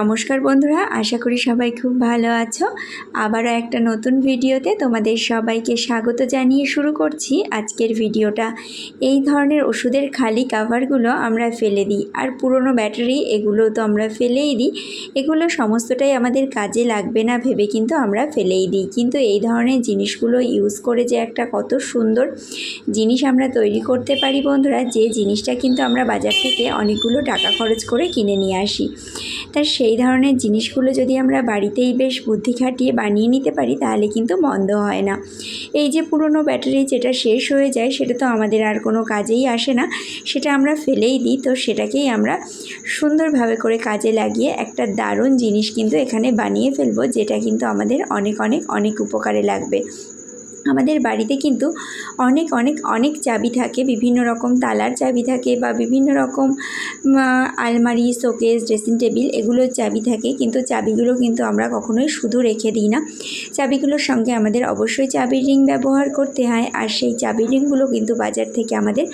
নমস্কার বন্ধুরা, আশা করি সবাই খুব ভালো আছো। আবারও একটা নতুন ভিডিওতে তোমাদের সবাইকে স্বাগত জানিয়ে শুরু করছি। আজকের ভিডিওটা, এই ধরনের ওষুধের খালি কাভারগুলো আমরা ফেলে দিই আর পুরনো ব্যাটারি এগুলো তো আমরা ফেলেই দিই। এগুলো সমস্তটাই আমাদের কাজে লাগবে না ভেবে কিন্তু আমরা ফেলেই দিই। কিন্তু এই ধরনের জিনিসগুলো ইউজ করে যে একটা কত সুন্দর জিনিস আমরা তৈরি করতে পারি বন্ধুরা, যে জিনিসটা কিন্তু আমরা বাজার থেকে অনেকগুলো টাকা খরচ করে কিনে নিয়ে আসি। তা সেই ধরনের জিনিসগুলো যদি আমরা বাড়িতেই বেশ বুদ্ধি খাটিয়ে বানিয়ে নিতে পারি, তাহলে কিন্তু মন্দ হয় না। এই যে পুরনো ব্যাটারি যেটা শেষ হয়ে যায়, সেটা তো আমাদের আর কোনো কাজেই আসে না। সেটা আমরা ফেলেই দিই, তো সেটাকেই আমরা সুন্দরভাবে করে কাজে লাগিয়ে একটা দারুণ জিনিস কিন্তু এখানে বানিয়ে ফেলব, যেটা কিন্তু আমাদের অনেক অনেক অনেক উপকারে লাগবে। আমাদের বাড়িতে কিন্তু অনেক অনেক অনেক চাবি থাকে। বিভিন্ন রকম তালার চাবি থাকে বা বিভিন্ন রকম আলমারি, শোকেস, ড্রেসিং টেবিল এগুলোর চাবি থাকে। কিন্তু চাবিগুলো কিন্তু আমরা কখনোই শুধু রেখে দিই না। চাবিগুলোর সঙ্গে আমাদের অবশ্যই চাবির রিং ব্যবহার করতে হয়। আর সেই চাবির রিংগুলো কিন্তু বাজার থেকে আমাদের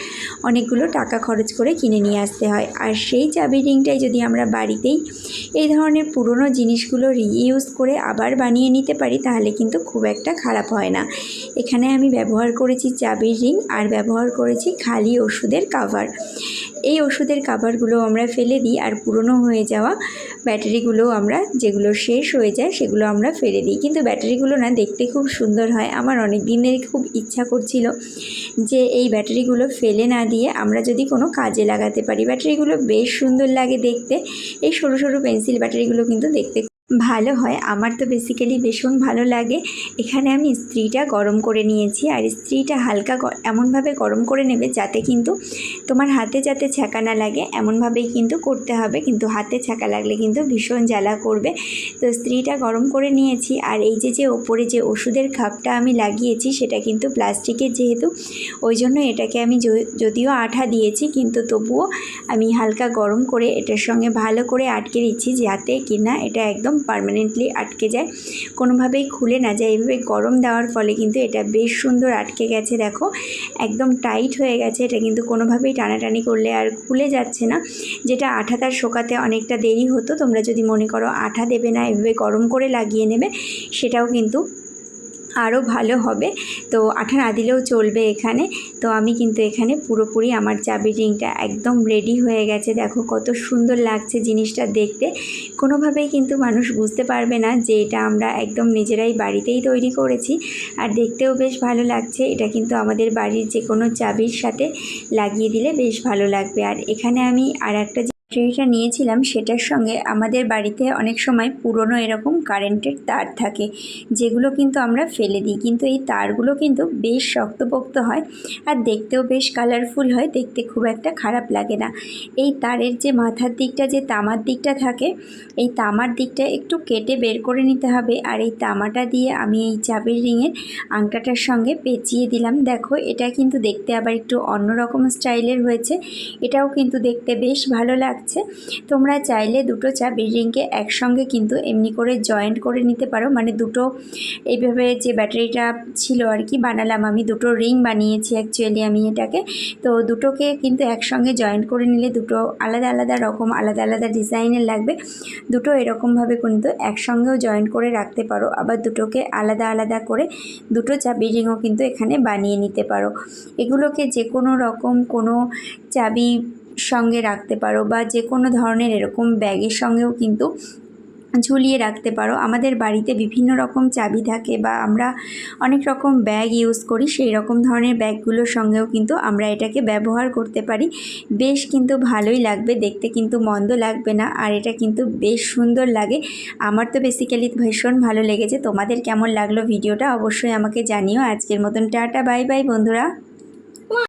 অনেকগুলো টাকা খরচ করে কিনে নিয়ে আসতে হয়। আর সেই চাবির রিংটাই যদি আমরা বাড়িতেই এই ধরনের পুরনো জিনিসগুলো রিইউজ করে আবার বানিয়ে নিতে পারি, তাহলে কিন্তু খুব একটা খারাপ হয় না। এখানে আমি ব্যবহার করেছি চাবির রিং আর ব্যবহার করেছি খালি ওষুধের কাভার এই ওষুধের কাভারগুলো আমরা ফেলে দিই আর পুরনো হয়ে যাওয়া ব্যাটারিগুলো আমরা যেগুলো শেষ হয়ে যায় সেগুলো আমরা ফেলে দিই। কিন্তু ব্যাটারিগুলো না দেখতে খুব সুন্দর হয়। আমার অনেক দিনের খুব ইচ্ছা করছিল যে এই ব্যাটারিগুলো ফেলে না দিয়ে আমরা যদি কোনো কাজে লাগাতে পারি। ব্যাটারিগুলো বেশ সুন্দর লাগে দেখতে। এই সরু সরু পেন্সিল ব্যাটারিগুলো কিন্তু দেখতে ভালো হয়। আমার তো বেসিক্যালি ভীষণ ভালো লাগে। এখানে আমি ইস্ত্রিটা গরম করে নিয়েছি। আর ইস্ত্রিটা হালকা এমনভাবে গরম করে নেবে যাতে কিন্তু তোমার হাতে যাতে ছ্যাঁকা না লাগে, এমনভাবেই কিন্তু করতে হবে। কিন্তু হাতে ছ্যাঁকা লাগলে কিন্তু ভীষণ জ্বালা করবে। তো ইস্ত্রিটা গরম করে নিয়েছি। আর এই যে যে ওপরে যে ওষুধের খাপটা আমি লাগিয়েছি, সেটা কিন্তু প্লাস্টিকের যেহেতু, ওই জন্য এটাকে আমি যদিও আঠা দিয়েছি, কিন্তু তবুও আমি হালকা গরম করে এটার সঙ্গে ভালো করে আটকে দিচ্ছি যাতে কিনা এটা একদম পার্মানেন্টলি আটকে যায়। কোনোভাবেই খুলে না যায়। এইভাবে গরম দেওয়ার ফলে কিন্তু এটা বেশ সুন্দর আটকে গেছে, দেখো। একদম টাইট হয়ে গেছে, এটা কিন্তু কোনোভাবেই টানাটানি করলে আর খুলে যাচ্ছে না। যেটা আঠা তার শোকাতে অনেকটা দেরি হতো, তোমরা যদি মনে করো আঠা দেবে না, এভাবে গরম করে লাগিয়ে নেবে, সেটাও কিন্তু আরও ভালো হবে। তো আঠা না দিলেও চলবে এখানে। তো আমি কিন্তু এখানে পুরোপুরি আমার চাবি রিংটা একদম রেডি হয়ে গেছে। দেখো কত সুন্দর লাগছে জিনিসটা দেখতে। কোনোভাবেই কিন্তু মানুষ বুঝতে পারবে না যে এটা আমরা একদম নিজেরাই বাড়িতেই তৈরি করেছি। আর দেখতেও বেশ ভালো লাগছে। এটা কিন্তু আমাদের বাড়ির যে কোনো চাবির সাথে লাগিয়ে দিলে বেশ ভালো লাগবে। আর এখানে আমি আর একটা ট্রেটা নিয়েছিলাম সেটার সঙ্গে আমাদের বাড়িতে অনেক সময় পুরনো এরকম কারেন্টের তার থাকে, যেগুলো কিন্তু আমরা ফেলে দিই। কিন্তু এই তারগুলো কিন্তু বেশ শক্তপোক্ত হয় আর দেখতেও বেশ কালারফুল হয়, দেখতে খুব একটা খারাপ লাগে না। এই তারের যে মাথার দিকটা, যে তামার দিকটা থাকে, এই তামার দিকটা একটু কেটে বের করে নিতে হবে আর এই তামাটা দিয়ে আমি এই চাবির রিংয়ের আংটাটার সঙ্গে পেঁচিয়ে দিলাম। দেখো, এটা কিন্তু দেখতে আবার একটু অন্যরকম স্টাইলের হয়েছে, এটাও কিন্তু দেখতে বেশ ভালো লাগছে। তোমরা চাইলে দুটো চাবির রিংকে একসঙ্গে কিন্তু এমনি করে জয়েন্ট করে নিতে পারো। মানে দুটো, এইভাবে যে ব্যাটারিটা ছিল আর কি বানালাম আমি, দুটো রিং বানিয়েছি অ্যাকচুয়ালি আমি এটাকে। তো দুটোকে কিন্তু একসঙ্গে জয়েন্ট করে নিলে দুটো আলাদা আলাদা রকম, আলাদা আলাদা ডিজাইনের লাগবে। দুটো এরকমভাবে কিন্তু একসঙ্গেও জয়েন্ট করে রাখতে পারো। আবার দুটোকে আলাদা আলাদা করে দুটো চাবি রিংও কিন্তু এখানে বানিয়ে নিতে পারো। এগুলোকে যে কোনো রকম কোনো চাবি সঙ্গে রাখতে পারো বা যে কোনো ধরনের এরকম ব্যাগের সঙ্গেও কিন্তু ঝুলিয়ে রাখতে পারো। আমাদের বাড়িতে বিভিন্ন রকম চাবি থাকে বা আমরা অনেক রকম ব্যাগ ইউজ করি, সেই রকম ধরনের ব্যাগগুলোর সঙ্গেও কিন্তু আমরা এটাকে ব্যবহার করতে পারি। বেশ কিন্তু ভালোই লাগবে, দেখতে কিন্তু মন্দ লাগবে না, আর এটা কিন্তু বেশ সুন্দর লাগে। আমার তো বেসিক্যালি ভীষণ ভালো লেগেছে। তোমাদের কেমন লাগল ভিডিওটা অবশ্যই আমাকে জানিও। আজকের মতন টাটা বাই বাই বন্ধুরা।